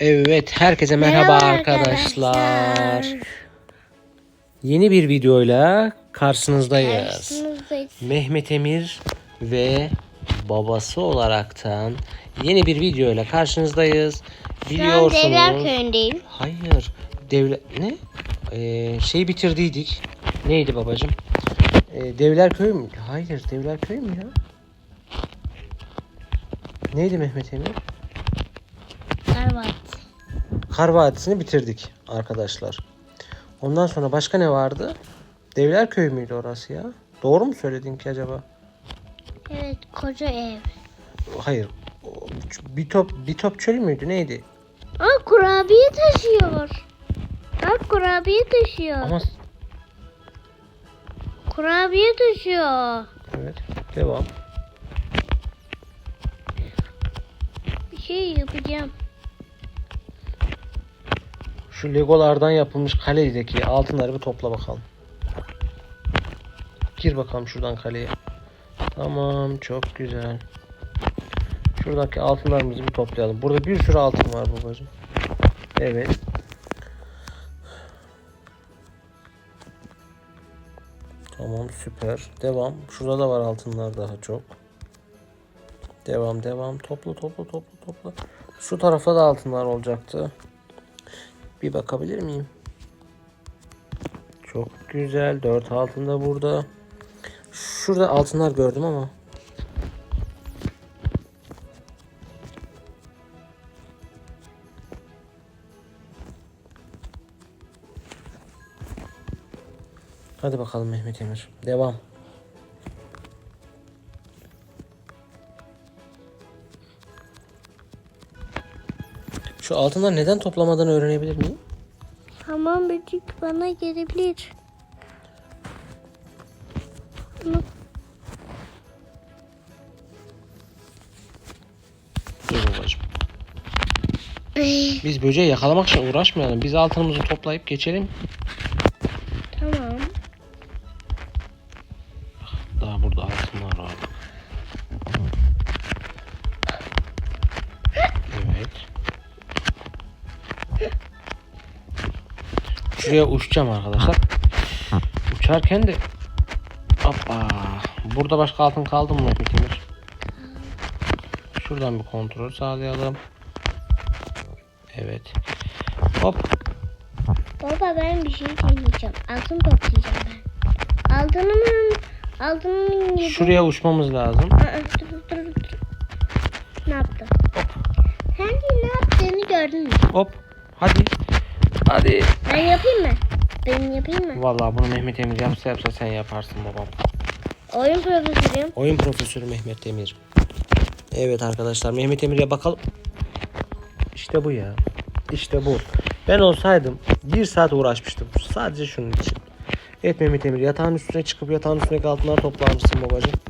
Evet, herkese merhaba, arkadaşlar. Yeni bir videoyla karşınızdayız. Karşınızdayız. Mehmet Emir ve babası olaraktan yeni bir videoyla karşınızdayız. Şu an Biliyorsunuz. köyündeyim. Hayır. Devlet ne? Ee, şey bitirdiydik. Neydi babacığım? Ee, Devler Köyü mü? Hayır, Devler Köyü mü ya? Neydi Mehmet Emir? Kar Vadisi'ni bitirdik arkadaşlar. Ondan sonra başka ne vardı? Devler Köyü müydü orası ya? Doğru mu söyledin ki acaba? Evet koca ev. Hayır. Bir top bir top çölü müydü neydi? Aa kurabiye taşıyor. Bak kurabiye taşıyor. Ama Kurabiye taşıyor. evet devam. Bir şey yapacağım. Şu legolardan yapılmış kaledeki altınları bir topla bakalım. Gir bakalım şuradan kaleye. Tamam çok güzel. Şuradaki altınlarımızı bir toplayalım. Burada bir sürü altın var babacığım. Evet. Tamam süper. Devam. Şurada da var altınlar daha çok. Devam devam. Topla topla topla topla. Şu tarafa da altınlar olacaktı. Bir bakabilir miyim? Çok güzel. Dört altın da burada. Şurada altınlar gördüm ama. Hadi bakalım Mehmet Emir. Devam. Şu altınları neden toplamadan öğrenebilir miyim? Tamam böcek bana gelebilir. Ama Dur babacığım. Biz böceği yakalamak için uğraşmayalım. Biz altınımızı toplayıp geçelim. Şuraya uçacağım arkadaşlar. Uçarken de Hoppa. Burada başka altın kaldı mı Emir? Şuradan bir kontrol sağlayalım. Evet. Hop. Baba ben bir şey deneyeceğim. Altın toplayacağım ben. Altınımın altınımın yedi. Şuraya uçmamız lazım. Aa, dur, dur, dur. Ne yaptın? Sen de ne yaptığını gördün mü? Hop. Hadi. Hadi. Ben yapayım mı? Ben yapayım mı? Vallahi bunu Mehmet Emir yapsa yapsa sen yaparsın babam. Oyun profesörüyüm. Oyun profesörü Mehmet Emir. Evet arkadaşlar Mehmet Emir'e bakalım. İşte bu ya. İşte bu. Ben olsaydım bir saat uğraşmıştım. Sadece şunun için. Evet Mehmet Emir yatağın üstüne çıkıp yatağın üstündeki altınları toplamışsın babacığım.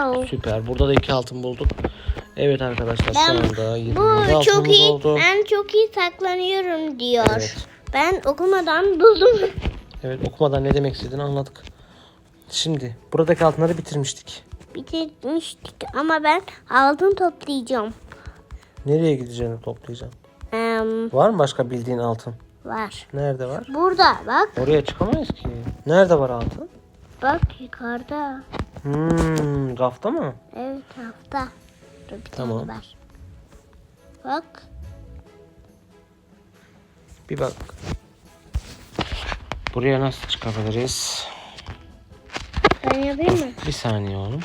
Au. Süper. Burada da iki altın bulduk. Evet arkadaşlar şu Ben anda 20 bu çok iyi. oldu. Ben çok iyi saklanıyorum diyor. Evet. Ben okumadan buldum. Evet okumadan ne demek istediğini anladık. Şimdi buradaki altınları bitirmiştik. Bitirmiştik ama ben altın toplayacağım. Nereye gideceğini toplayacağım. Em, Var mı başka bildiğin altın? var. Nerede var? Burada bak. Oraya çıkamayız ki. Nerede var altın? Bak yukarıda. Hmm, rafta mı? Evet hafta. Dur bir Tamam. tane var. Bak. Bir bak. Buraya nasıl çıkabiliriz? Ben yapayım mı? Bir saniye oğlum.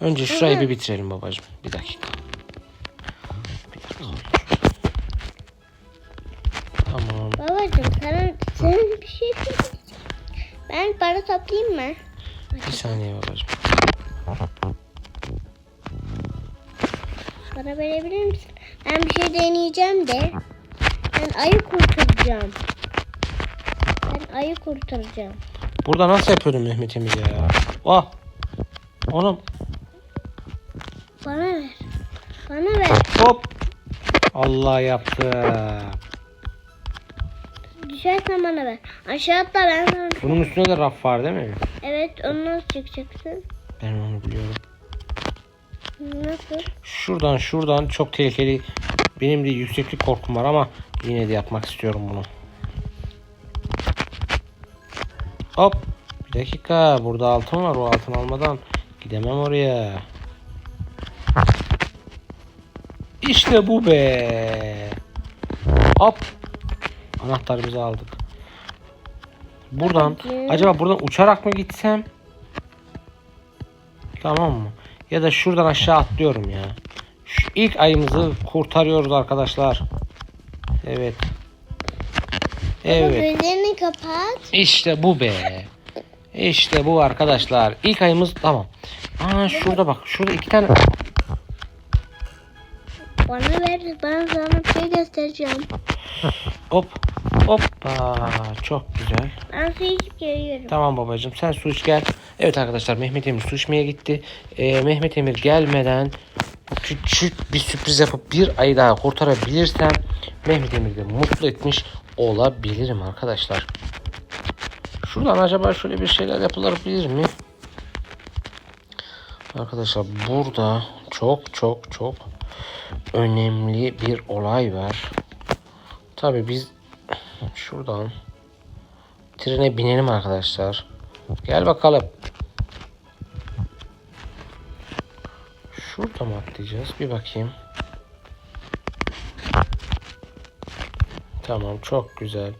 Önce şurayı bir bitirelim babacığım. Bir dakika. Bir dakika. Tamam. Babacığım sana, sana bir şey diyeceğim. Ben para toplayayım mı? Bir saniye babacığım. Para verebilir misin? Ben bir şey deneyeceğim de. Ben ayı kurtaracağım. Ben ayı kurtaracağım. Burada nasıl yapıyordun Mehmet Emir ya? Oh. Oğlum. Bana ver. Bana ver. Hop. Allah yaptı. Düşersen bana ver. Aşağıda ben sana... Bunun üstünde de raf var değil mi? Evet onu nasıl çıkacaksın? Ben onu biliyorum. Nasıl? Şuradan şuradan çok tehlikeli Benim de yükseklik korkum var ama yine de yapmak istiyorum bunu. Hop. Bir dakika. Burada altın var. O altın almadan gidemem oraya. İşte bu be. Hop. Anahtarımızı aldık. Buradan acaba buradan uçarak mı gitsem? Tamam mı? Ya da şuradan aşağı atlıyorum ya. Şu ilk ayımızı kurtarıyoruz arkadaşlar. Evet. Evet. Gözlerini kapat. İşte bu be. İşte bu arkadaşlar. İlk ayımız tamam. Aa şurada bak. Şurada iki tane. Bana ver. Ben sana bir şey göstereceğim. Hop. Hop. Aa, çok güzel. Ben su içip geliyorum. Tamam babacığım sen su iç gel. Evet arkadaşlar Mehmet Emir su içmeye gitti. Ee, Mehmet Emir gelmeden küçük bir sürpriz yapıp bir ayı daha kurtarabilirsem Mehmet Emir'i de mutlu etmiş olabilirim arkadaşlar. Şuradan acaba şöyle bir şeyler yapılabilir mi? Arkadaşlar burada çok çok çok önemli bir olay var. Tabi biz şuradan trene binelim arkadaşlar. Gel bakalım. Şurada mı atlayacağız? Bir bakayım. Tamam çok güzel.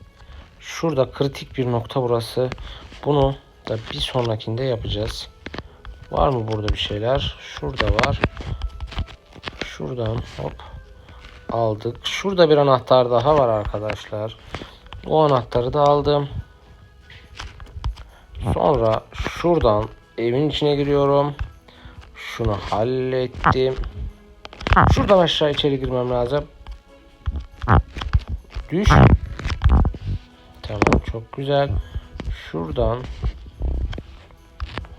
Şurada kritik bir nokta burası. Bunu da bir sonrakinde yapacağız. Var mı burada bir şeyler? Şurada var. Şuradan hop aldık. Şurada bir anahtar daha var arkadaşlar. O anahtarı da aldım. Sonra şuradan evin içine giriyorum. Şunu hallettim. Şuradan aşağı içeri girmem lazım. Düş. Tamam çok güzel. Şuradan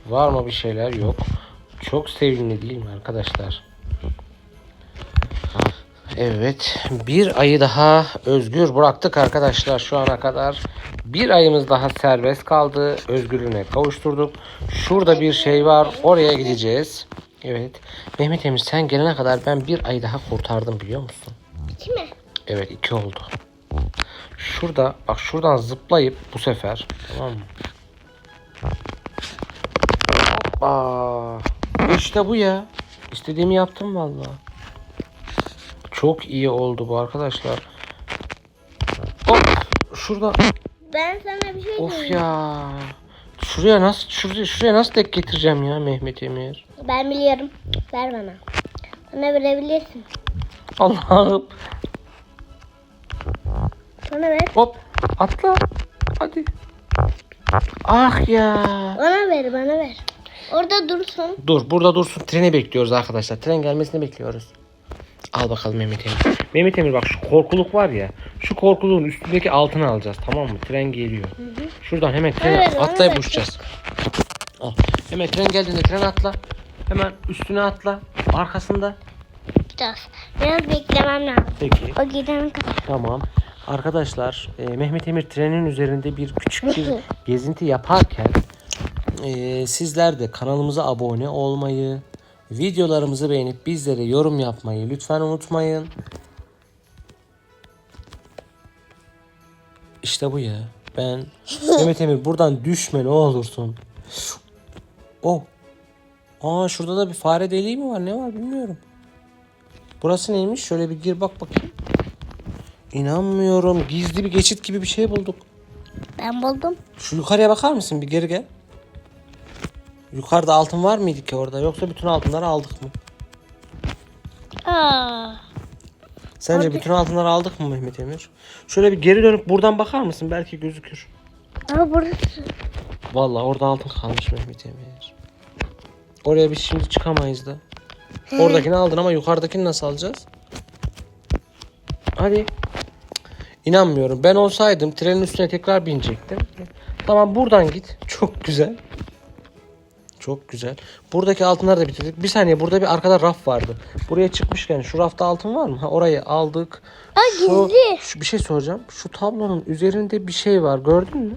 var mı bir şeyler yok. Çok sevimli değil mi arkadaşlar? Evet. Bir ayı daha özgür bıraktık arkadaşlar şu ana kadar. Bir ayımız daha serbest kaldı. Özgürlüğüne kavuşturduk. Şurada bir şey var. Oraya gideceğiz. Evet. Mehmet Emir sen gelene kadar ben bir ayı daha kurtardım biliyor musun? İki mi? Evet iki oldu. Şurada bak şuradan zıplayıp bu sefer tamam mı? Hoppa. İşte bu ya. İstediğimi yaptım vallahi. Çok iyi oldu bu arkadaşlar. Hop. Şurada. Ben sana bir şey Of diyeyim. ya. Şuraya nasıl şuraya, şuraya nasıl denk getireceğim ya Mehmet Emir? Ben biliyorum. Ver bana. Bana verebilirsin. Allah'ım. Bana ver. Hop. Atla. Hadi. Ah ya. Bana ver bana ver. Orada dursun. Dur burada dursun. Treni bekliyoruz arkadaşlar. Tren gelmesini bekliyoruz. Al bakalım Mehmet Emir. Mehmet Emir bak şu korkuluk var ya. Şu korkuluğun üstündeki altını alacağız tamam mı? Tren geliyor. Şuradan hemen trene Evet, atlayıp uçacağız. Al. Hemen tren geldiğinde tren atla. Hemen üstüne atla. Arkasında. Biraz, biraz beklemem lazım. Peki. O gidene kadar. Tamam. Arkadaşlar e, Mehmet Emir trenin üzerinde bir küçük bir gezinti yaparken e, sizler de kanalımıza abone olmayı, videolarımızı beğenip bizlere yorum yapmayı lütfen unutmayın. İşte bu ya. Ben Mehmet Emir buradan düşme ne olursun. Oh. Aa şurada da bir fare deliği mi var? Ne var bilmiyorum. Burası neymiş? Şöyle bir gir bak bakayım. İnanmıyorum. Gizli bir geçit gibi bir şey bulduk. Ben buldum. Şu yukarıya bakar mısın? Bir geri gel. Yukarıda altın var mıydı ki orada? Yoksa bütün altınları aldık mı? Aa. Sence bütün altınları aldık mı Mehmet Emir? Şöyle bir geri dönüp buradan bakar mısın? Belki gözükür. Aa burası. Vallahi orada altın kalmış Mehmet Emir. Oraya biz şimdi çıkamayız da. Oradakini aldın ama yukarıdakini nasıl alacağız? Hadi. İnanmıyorum. Ben olsaydım trenin üstüne tekrar binecektim. Tamam buradan git. Çok güzel. Çok güzel. Buradaki altınları da bitirdik. Bir saniye burada bir arkada raf vardı. Buraya çıkmışken şu rafta altın var mı? Ha, orayı aldık. Aa Şu, gizli. şu bir şey soracağım. Şu tablonun üzerinde bir şey var. Gördün mü?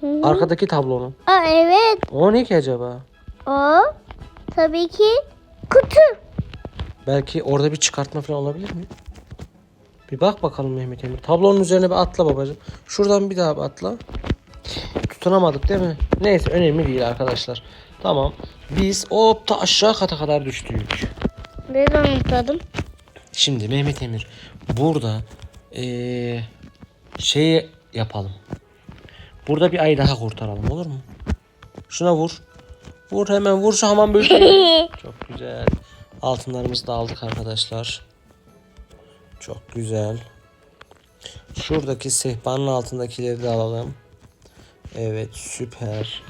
Hı hı. Arkadaki tablonun. Aa evet. O ne ki acaba? O tabii ki kutu. Belki orada bir çıkartma falan olabilir mi? Bir bak bakalım Mehmet Emir. Tablonun üzerine bir atla babacığım. Şuradan bir daha bir atla. Tutunamadık değil mi? Neyse önemli değil arkadaşlar. Tamam. Biz hop ta aşağı kata kadar düştük. Neden unutladım? Şimdi Mehmet Emir burada eee şeyi yapalım. Burada bir ay daha kurtaralım olur mu? Şuna vur. Vur hemen vur şu hamam böceği. Çok güzel. Altınlarımızı da aldık arkadaşlar. Çok güzel. Şuradaki sehpanın altındakileri de alalım. Evet süper.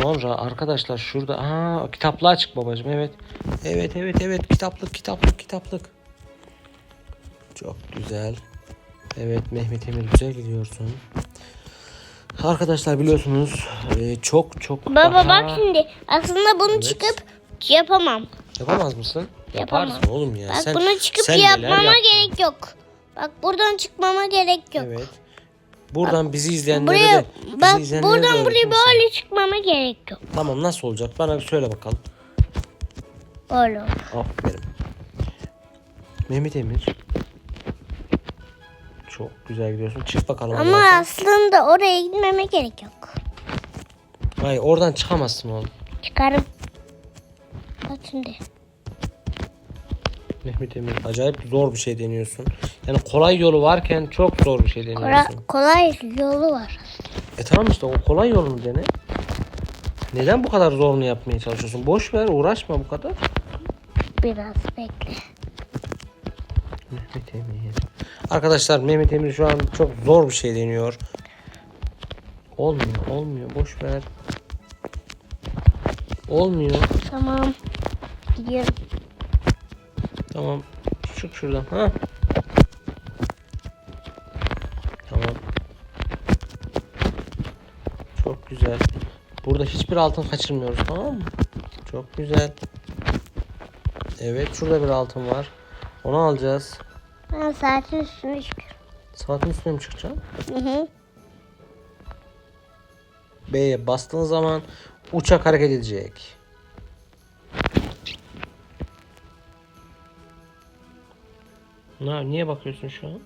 Sonra arkadaşlar şurada aa kitaplığa açık babacığım evet. Evet evet evet kitaplık kitaplık kitaplık. Çok güzel. Evet Mehmet Emir güzel gidiyorsun. Arkadaşlar biliyorsunuz e, çok çok Baba daha- bak şimdi. Aslında bunu Evet. çıkıp yapamam. Yapamaz mısın? Yapamam. Yaparsın oğlum ya. Bak sen, bunu çıkıp sen yapmama gerek yok. Bak buradan çıkmama gerek yok. Evet. Buradan bizi izleyenlere Buraya de bizi bak izleyenlere de buradan buraya böyle çıkmama gerek yok. Tamam nasıl olacak? Bana bir söyle bakalım. Olur. Aferin. Mehmet Emir. Çok güzel gidiyorsun. Çık bakalım. Ama aslında oraya gitmeme gerek yok. Hayır oradan çıkamazsın oğlum. Çıkarım. Bak şimdi. Mehmet Emir acayip zor bir şey deniyorsun. Yani kolay yolu varken çok zor bir şey deniyorsun. kolay yolu var. E tamam işte o kolay yolunu dene. Neden bu kadar zorunu yapmaya çalışıyorsun? Boş ver uğraşma bu kadar. Biraz bekle. Mehmet Emir. Arkadaşlar Mehmet Emir şu an çok zor bir şey deniyor. Olmuyor olmuyor boş ver. Olmuyor. Tamam. Gidiyorum. Tamam. Çık şuradan. Ha. Burada hiçbir altın kaçırmıyoruz tamam mı? Çok güzel. Evet şurada bir altın var. Onu alacağız. Ben saatin üstüne çıkıyorum. Saatin üstüne mi çıkacağım? Hı hı. B'ye bastığın zaman uçak hareket edecek. Ne, niye bakıyorsun şu an?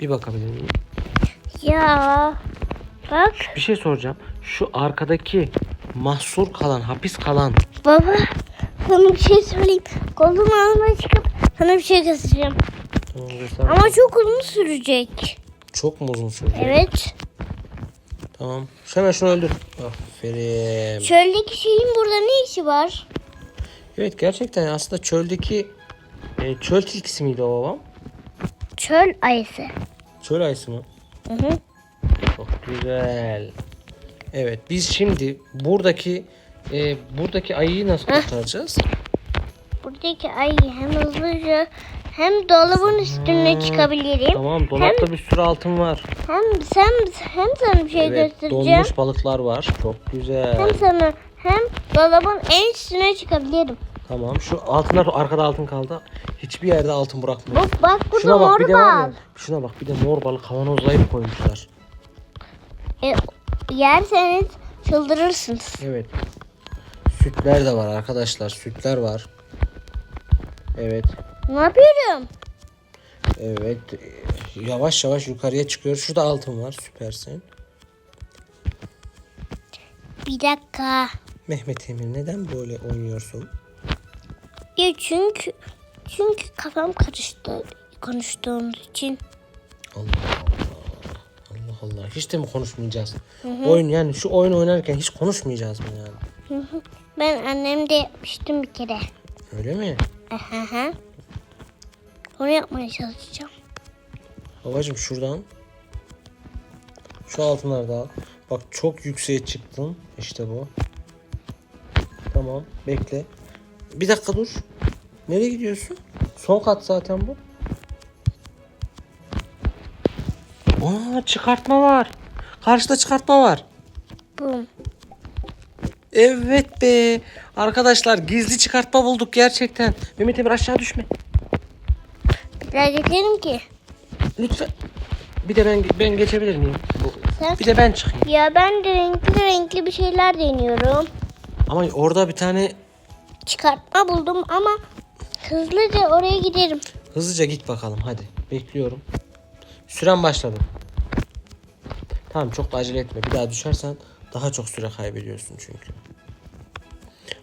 Bir bakabilir miyim? Ya. Bak Bir şey soracağım. Şu arkadaki mahsur kalan, hapis kalan baba. Sana bir şey söyleyeyim. Koltuğun altına çıkıp sana bir şey göstereceğim. Tamam, göster. Ama çok uzun sürecek. çok mu uzun sürecek? Evet. Tamam. Hemen şunu öldür. Aferin. Çöldeki şeyin burada ne işi var? Evet gerçekten aslında çöldeki e, çöl tilkisi miydi o babam? Çöl ayısı. Çöl ayısı mı? Hı hı. Çok güzel. Evet biz şimdi buradaki e, buradaki ayıyı nasıl kurtaracağız? Buradaki ayı hem hızlıca hem dolabın üstüne çıkabilirim. Tamam dolapta bir sürü altın var. Hem sen hem sana bir şey Evet göstereceğim. donmuş balıklar var. Çok güzel. Hem sana hem dolabın en üstüne çıkabilirim. Tamam şu altınlar arkada altın kaldı. Hiçbir yerde altın bırakmıyor. Bak bak burada Şuna bak mor bir de var bal. ya. Şuna bak bir de mor balık kavanozlayıp koymuşlar. E, yerseniz çıldırırsınız. Evet. Sütler de var arkadaşlar. Sütler var. Evet. Ne yapıyorum? Evet. Yavaş yavaş yukarıya çıkıyor. Şurada altın var. Süpersin. Bir dakika. Mehmet Emir neden böyle oynuyorsun? Ya çünkü çünkü kafam karıştı konuştuğumuz için. Allah Allah. Allah Allah. Hiç de mi konuşmayacağız? Oyun yani şu oyun oynarken hiç konuşmayacağız mı yani? Ben annemde yapmıştım bir kere. Öyle mi? Aha. Onu yapmaya çalışacağım. Babacım şuradan. Şu altınları da al. Bak çok yükseğe çıktın. İşte bu. Tamam. Bekle. Bir dakika dur. Nereye gidiyorsun? Son kat zaten bu. Aa çıkartma var. Karşıda çıkartma var. Bum. Evet be. Arkadaşlar gizli çıkartma bulduk gerçekten. Mehmet Emir aşağı düşme. Bir daha geçelim ki. Lütfen. Bir de ben ben geçebilir miyim? Bu- Sen Bir de ben çıkayım. ya ben de renkli renkli bir şeyler deniyorum. Ama orada bir tane Çıkartma buldum ama hızlıca oraya giderim. hızlıca git bakalım hadi. Bekliyorum. Süren başladı. Tamam çok da acele etme. Bir daha düşersen daha çok süre kaybediyorsun çünkü.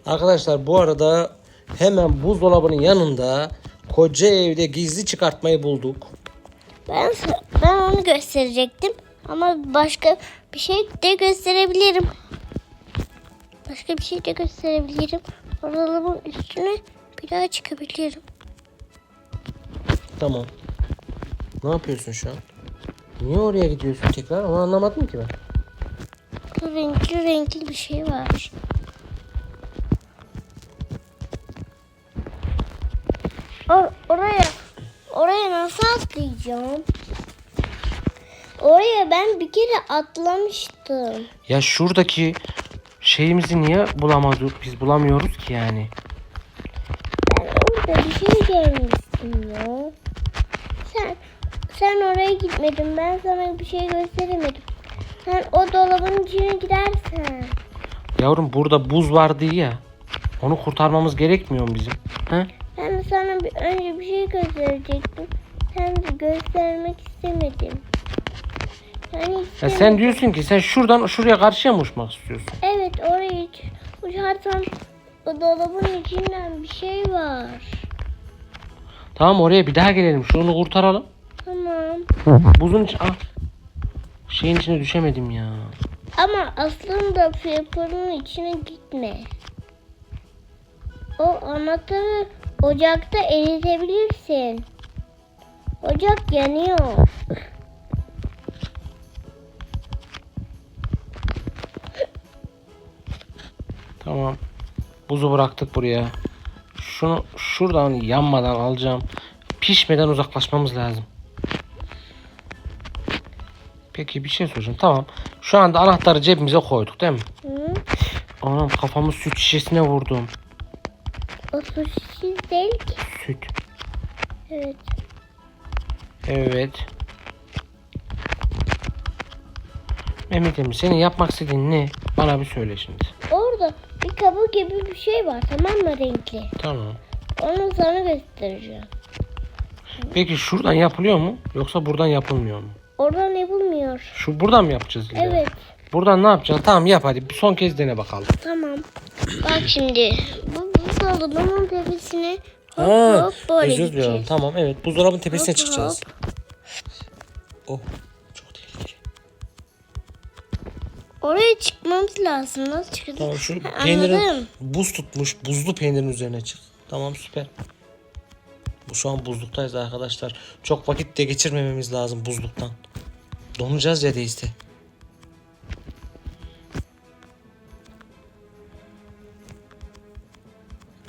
Arkadaşlar bu arada hemen buzdolabının yanında koca evde gizli çıkartmayı bulduk. Ben ben onu gösterecektim ama başka bir şey de gösterebilirim. Başka bir şey de gösterebilirim. Oraların üstüne bir daha çıkabilirim. Tamam. Ne yapıyorsun şu an? Niye oraya gidiyorsun tekrar? Onu anlamadım ki ben. Burada renkli renkli bir şey var. Or- oraya oraya nasıl atlayacağım? Oraya ben bir kere atlamıştım. Ya şuradaki şeyimizi niye bulamadık? Biz bulamıyoruz ki yani. Orada bir şey görmüştüm ya. Sen sen oraya gitmedin. Ben sana bir şey gösteremedim. Sen o dolabın içine gidersen. Yavrum burada buz vardı ya. Onu kurtarmamız gerekmiyor mu bizim? He? Ben sana bir, önce bir şey gösterecektim. Sen de göstermek istemedin. Yani Ya istemedim. sen diyorsun ki sen şuradan şuraya karşıya mı uçmak istiyorsun? Evet oraya hiç uçarsan o dolabın içinden bir şey var. Tamam oraya bir daha gelelim. Şunu kurtaralım. Tamam. Buzun içi... Ah. Şeyin içine düşemedim ya. Ama aslında paper'ın içine gitme. O anahtarı ocakta eritebilirsin. Ocak yanıyor. Tamam. Buzu bıraktık buraya. Şunu şuradan yanmadan alacağım. Pişmeden uzaklaşmamız lazım. Peki bir şey soracağım. Tamam. Şu anda anahtarı cebimize koyduk değil mi? Hı? Anam kafamı süt şişesine vurdum. O sushiz değil ki. Süt. Evet. Evet. Mehmet Emre senin yapmak istediğin ne? Bana bir söyle şimdi. Bir kabuk gibi bir şey var tamam mı renkli? Tamam. Onu sana göstereceğim. Peki şuradan yapılıyor mu? Yoksa buradan yapılmıyor mu? Orada ne bulmuyor? Şu buradan mı yapacağız? illa? Evet. Buradan ne yapacaksın? Tamam yap hadi. Bir son kez dene bakalım. Tamam. Bak şimdi. Bu buzdolabının tepesine hop Ha, hop böyle özür diliyorum. Tamam evet. Buzdolabının tepesine Hop, çıkacağız. Oh. Oraya çıkmamız lazım. Nasıl çıkacağız? Tamam şu Ha, peynirin Anladım. buz tutmuş. Buzlu peynirin üzerine çık. Tamam süper. Bu şu an buzluktayız arkadaşlar. Çok vakit de geçirmememiz lazım buzluktan. Donacağız ya değilse.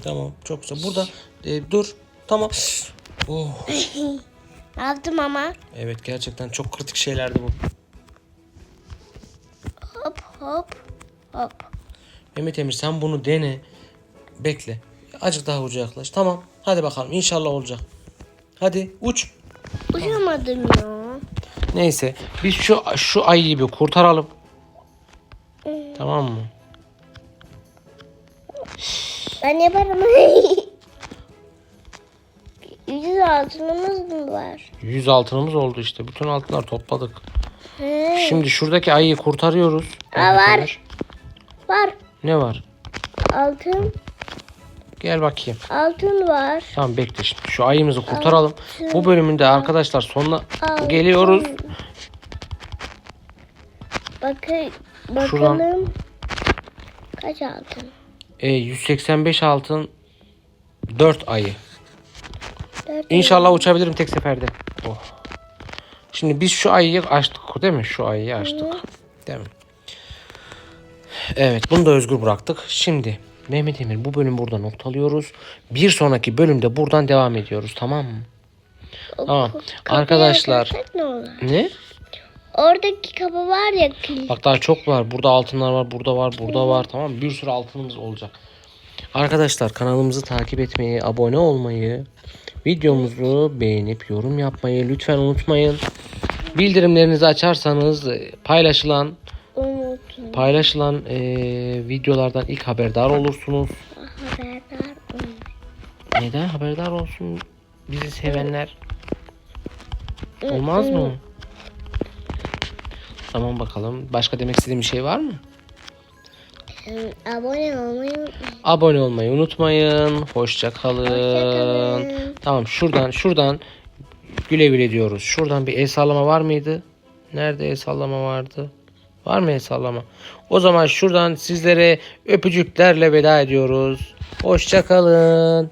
Tamam çok güzel. Burada e, dur. Tamam. Oh. Aldım ama. Evet gerçekten çok kritik şeylerdi bu. Hop hop. Mehmet Emir sen bunu dene. Bekle. Azıcık daha uca yaklaş. Tamam. Hadi bakalım. İnşallah olacak. Hadi uç. Uçamadım ya. Neyse. Biz şu şu ayıyı bir kurtaralım. Tamam mı? Ben yaparım. Yüz altınımız mı var? 100 altınımız oldu işte. Bütün altınlar topladık. He, Şimdi şuradaki ayıyı kurtarıyoruz. Aa, var. Var. Ne var? Altın. Gel bakayım. Altın var. Tamam bekle şimdi. Şu ayımızı kurtaralım. Bu bölümünde arkadaşlar sonuna Altın. geliyoruz. Bakın bakalım. Şuradan- Kaç altın? E, 185 altın 4 ayı. Dört İnşallah uçabilirim tek seferde. Oh. Şimdi biz şu ayıyı açtık değil mi? Şu ayıyı açtık. Değil mi? Evet bunu da özgür bıraktık. Şimdi Mehmet Emir bu bölüm burada noktalıyoruz. Bir sonraki bölümde buradan devam ediyoruz tamam mı? Tamam. Kapıyı Arkadaşlar ne? Oradaki kapı var ya. Bak daha çok var. Burada altınlar var, burada var, burada var. Tamam mı? Bir sürü altınımız olacak. Arkadaşlar kanalımızı takip etmeyi, abone olmayı, videomuzu beğenip yorum yapmayı lütfen unutmayın. Bildirimlerinizi açarsanız e, paylaşılan. Paylaşılan e, videolardan ilk haberdar olursunuz. Haberdar olun. Neden haberdar olsun bizi sevenler? Olmaz mı? Tamam bakalım. Başka demek istediğim bir şey var mı? Ee, Abone olmayı unutmayın. Abone olmayı unutmayın. Hoşça kalın. Hoşçakalın. Tamam şuradan şuradan güle güle diyoruz. Şuradan bir el sallama var mıydı? Nerede el sallama vardı? Var mı el sallama? O zaman şuradan sizlere öpücüklerle veda ediyoruz. Hoşça kalın.